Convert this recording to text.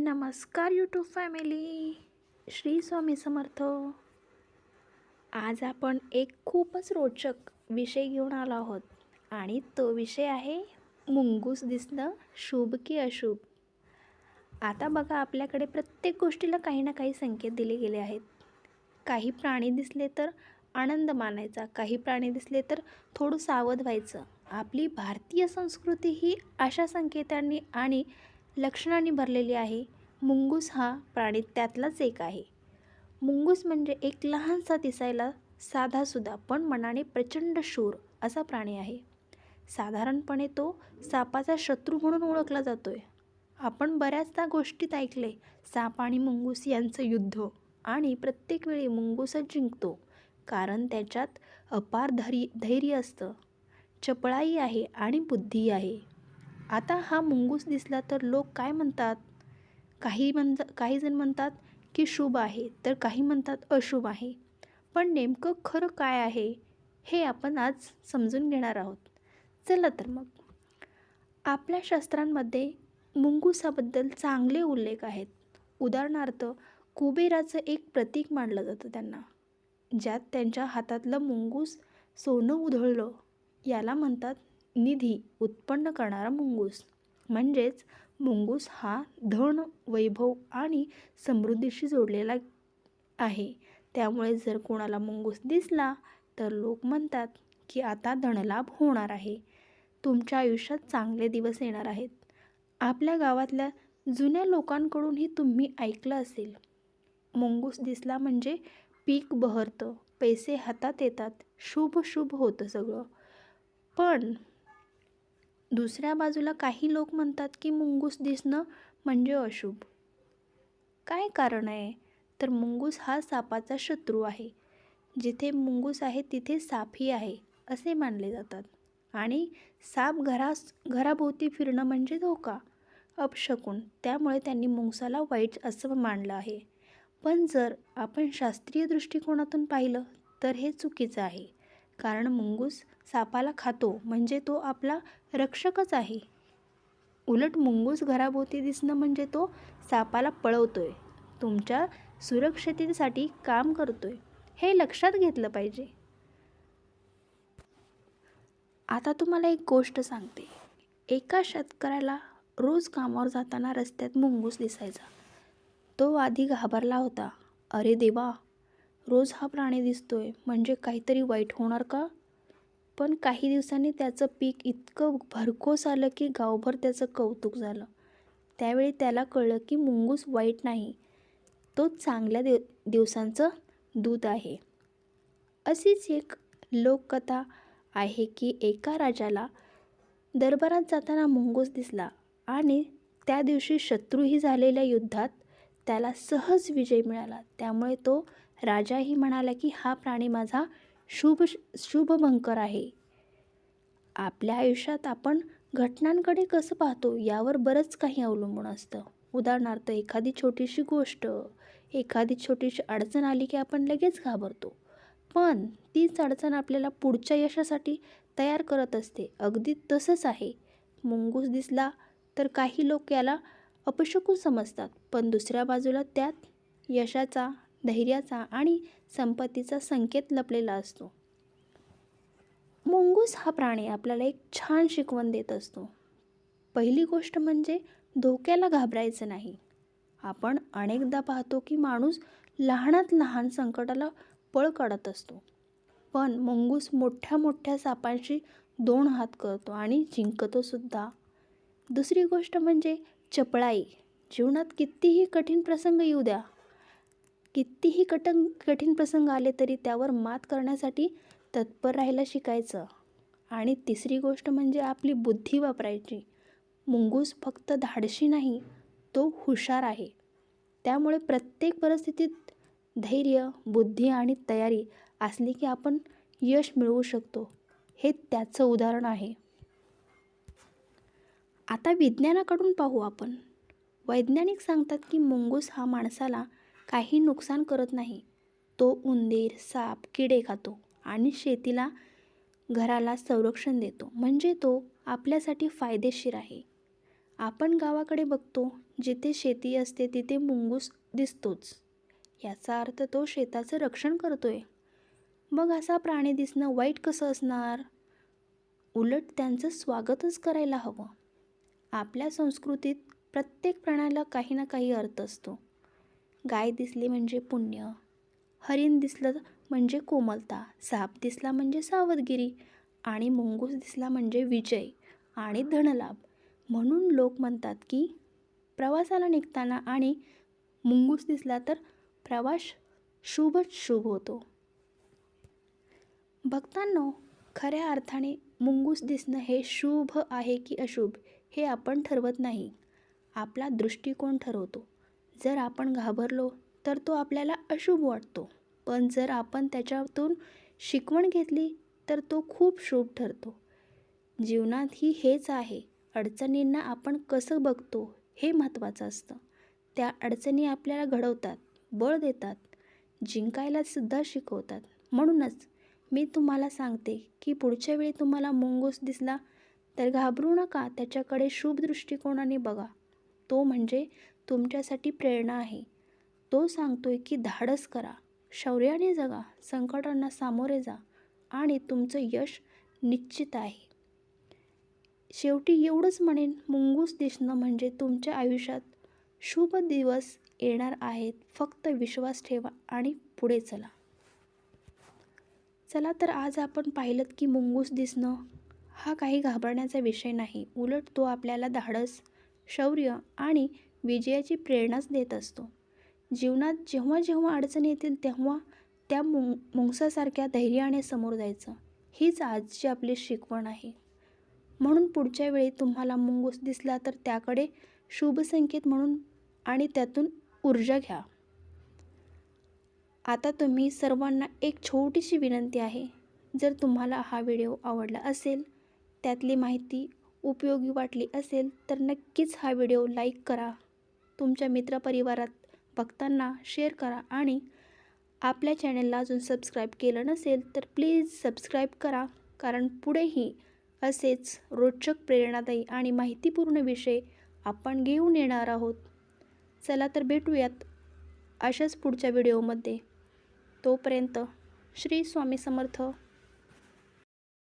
नमस्कार YouTube family Shri Swami Samarth. आज आपण एक खूपच रोचक विषय घेऊन आलो आहोत आणि तो विषय आहे मुंगूस दिसणं शुभ की अशुभ. आता बघा आपल्याकडे प्रत्येक गोष्टीला काही ना काही संकेत दिले गेले आहेत. काही प्राणी दिसले तर आनंद मानायचा काही प्राणी दिसले तर थोडं सावध व्हायचं. आपली भारतीय संस्कृती ही अशा संकेतांनी आणि लक्षणांनी भरलेली आहे. मुंगूस हा प्राणी त्यातलाच एक आहे. मुंगूस म्हणजे एक लहानसा दिसायला साधासुद्धा पण मनाने प्रचंड शूर असा प्राणी आहे. साधारणपणे तो सापाचा शत्रू म्हणून ओळखला जातो आहे आपण बऱ्याचदा गोष्टीत ऐकले साप आणि मुंगूस यांचं युद्ध आणि प्रत्येक वेळी मुंगूसच जिंकतो कारण त्याच्यात अपार धैर्य धैर्य असतं. चपळाई आहे आणि बुद्धी आहे. आता हा मुंगूस दिसला तर लोक काय म्हणतात? काही म्हणत काही जण म्हणतात की शुभ आहे तर काही म्हणतात अशुभ आहे. पण नेमकं खरं काय आहे हे आपण आज समजून घेणार आहोत. चला तर मग. आपल्या शास्त्रांमध्ये मुंगुसाबद्दल चांगले उल्लेख आहेत. उदाहरणार्थ कुबेराचं एक प्रतीक मानलं जातं त्यांना. ज्यात त्यांच्या हातातलं मुंगूस सोनं उधळलं. याला म्हणतात निधी उत्पन्न करणारा मुंगूस. म्हणजेच मुंगूस हा धन वैभव आणि समृद्धीशी जोडलेला आहे. त्यामुळे जर कोणाला मुंगूस दिसला तर लोक म्हणतात की आता धनलाभ होणार आहे. तुमच्या आयुष्यात चांगले दिवस येणार आहेत. आपल्या गावातल्या जुन्या लोकांकडूनही तुम्ही ऐकलं असेल. मुंगूस दिसला म्हणजे पीक बहरतं पैसे हातात येतात शुभ शुभ होतं सगळं. पण दुसऱ्या बाजूला काही लोक म्हणतात की मुंगूस दिसणं म्हणजे अशुभ. काय कारण आहे? तर मुंगूस हा सापाचा शत्रू आहे. जिथे मुंगूस आहे तिथे सापही आहे असे मानले जातात. आणि साप घरास घराभोवती फिरणं म्हणजे धोका. अपशकून त्यामुळे त्यांनी मुंगसाला वाईट असं मानलं आहे. पण जर आपण शास्त्रीय दृष्टिकोनातून पाहिलं तर हे चुकीचं आहे. कारण मुंगूस सापाला खातो म्हणजे तो आपला रक्षकच आहे. उलट मुंगूस घराभोवती दिसणं म्हणजे तो सापाला पळवतोय. तुमच्या सुरक्षिततेसाठी काम करतोय. हे लक्षात घेतलं पाहिजे. आता तुम्हाला एक गोष्ट सांगते. एका शेतकऱ्याला रोज कामावर जाताना रस्त्यात मुंगूस दिसायचा. तो आधी घाबरला होता. अरे देवा रोज हा प्राणी दिसतोय. म्हणजे काहीतरी वाईट होणार का? पण काही दिवसांनी त्याचं पीक इतकं भरघोस आलं की गावभर त्याचं कौतुक झालं. त्यावेळी त्याला कळलं की मुंगूस वाईट नाही. तो चांगल्या दिव दिवसांचं दूध आहे. अशीच एक लोककथा आहे की एका राजाला दरबारात जाताना मुंगूस दिसला आणि त्या दिवशी शत्रूही झालेल्या युद्धात त्याला सहज विजय मिळाला. त्यामुळे तो राजाही म्हणाला की हा प्राणी माझा शुभ शुभभंकर आहे. आपल्या आयुष्यात आपण घटनांकडे कसं पाहतो यावर बरंच काही अवलंबून असतं. उदाहरणार्थ एखादी छोटीशी गोष्ट एखादी छोटीशी अडचण आली की आपण लगेच घाबरतो. पण तीच अडचण आपल्याला पुढच्या यशासाठी तयार करत असते. अगदी तसंच आहे. मुंगूस दिसला तर काही लोक याला अपशकून समजतात पण दुसऱ्या बाजूला त्यात यशाचा धैर्याचा आणि संपत्तीचा संकेत लपलेला असतो. मुंगूस हा प्राणी आपल्याला एक छान शिकवण देत असतो. पहिली गोष्ट म्हणजे धोक्याला घाबरायचं नाही. आपण अनेकदा पाहतो की माणूस लहानात लहान संकटाला पळ काढत असतो. पण मुंगूस मोठ्या मोठ्या सापांशी दोन हात करतो आणि जिंकतोसुद्धा दुसरी गोष्ट म्हणजे चपळाई. जीवनात कितीही कठीण प्रसंग येऊ द्या कितीही कठीण कठीण प्रसंग आले तरी त्यावर मात करण्यासाठी तत्पर राहायला शिकायचं. आणि तिसरी गोष्ट म्हणजे आपली बुद्धी वापरायची. मुंगूस फक्त धाडशी नाही तो हुशार आहे. त्यामुळे प्रत्येक परिस्थितीत धैर्य बुद्धी आणि तयारी असली की आपण यश मिळवू शकतो. हे त्याचं उदाहरण आहे. आता विज्ञानाकडून पाहू आपण. वैज्ञानिक सांगतात की मुंगूस हा माणसाला काही नुकसान करत नाही. तो उंदीर साप किडे खातो आणि शेतीला घराला संरक्षण देतो. म्हणजे तो आपल्यासाठी फायदेशीर आहे. आपण गावाकडे बघतो जिथे शेती असते तिथे मुंगूस दिसतोच. याचा अर्थ तो शेताचं रक्षण करतोय. मग असा प्राणी दिसणं वाईट कसं असणार? उलट त्यांचं स्वागतच करायला हवं. आपल्या संस्कृतीत प्रत्येक प्राण्याला काही ना काही अर्थ असतो. गाय दिसली म्हणजे पुण्य. हरिण दिसलं म्हणजे कोमलता. साप दिसला म्हणजे सावधगिरी. आणि मुंगूस दिसला म्हणजे विजय आणि धनलाभ. म्हणून लोक म्हणतात की प्रवासाला निघताना आणि मुंगूस दिसला तर प्रवास शुभच शुभ होतो. भक्तांनो खऱ्या अर्थाने मुंगूस दिसणं हे शुभ आहे की अशुभ हे आपण ठरवत नाही. आपला दृष्टिकोन ठरवतो. जर आपण घाबरलो तर तो आपल्याला अशुभ वाटतो. पण जर आपण त्याच्यातून शिकवण घेतली तर तो खूप शुभ ठरतो. जीवनातही हेच आहे अडचणींना आपण कसं बघतो हे महत्त्वाचं असतं. त्या अडचणी आपल्याला घडवतात बळ देतात जिंकायला सुद्धा शिकवतात. म्हणूनच मी तुम्हाला सांगते की पुढच्या वेळी तुम्हाला मुंगूस दिसला तर घाबरू नका त्याच्याकडे शुभ दृष्टिकोनाने बघा. तो म्हणजे तुमच्यासाठी प्रेरणा आहे. तो सांगतोय की धाडस करा शौर्याने जगा संकटांना सामोरे जा आणि तुमचं यश निश्चित आहे. शेवटी एवढंच म्हणेन मुंगूस दिसणं म्हणजे तुमच्या आयुष्यात शुभ दिवस येणार आहेत फक्त विश्वास ठेवा आणि पुढे चला. चला तर आज आपण पाहिलं की मुंगूस दिसणं हा काही घाबरण्याचा विषय नाही उलट तो आपल्याला धाडस शौर्य आणि विजयाची प्रेरणाच देत असतो. जीवनात जेव्हा जेव्हा अडचणी येतील तेव्हा त्या मुंग मुंगसासारख्या धैर्याने समोर जायचं. हीच आजची आपली शिकवण आहे. म्हणून पुढच्या वेळी तुम्हाला मुंगूस दिसला तर त्याकडे शुभ संकेत म्हणून आणि त्यातून ऊर्जा घ्या. आता तुम्ही सर्वांना एक छोटीशी विनंती आहे. जर तुम्हाला हा व्हिडिओ आवडला असेल त्यातली माहिती उपयोगी वाटली असेल तर नक्कीच हा व्हिडिओ लाईक करा. तुमच्या मित्रपरिवारात बघताना शेअर करा आणि आपल्या चॅनलला अजून सबस्क्राईब केलं नसेल तर प्लीज सबस्क्राईब करा. कारण पुढेही असेच रोचक प्रेरणादायी आणि माहितीपूर्ण विषय आपण घेऊन येणार आहोत. चला तर भेटूयात अशाच पुढच्या व्हिडिओमध्ये. तोपर्यंत श्री स्वामी समर्थ.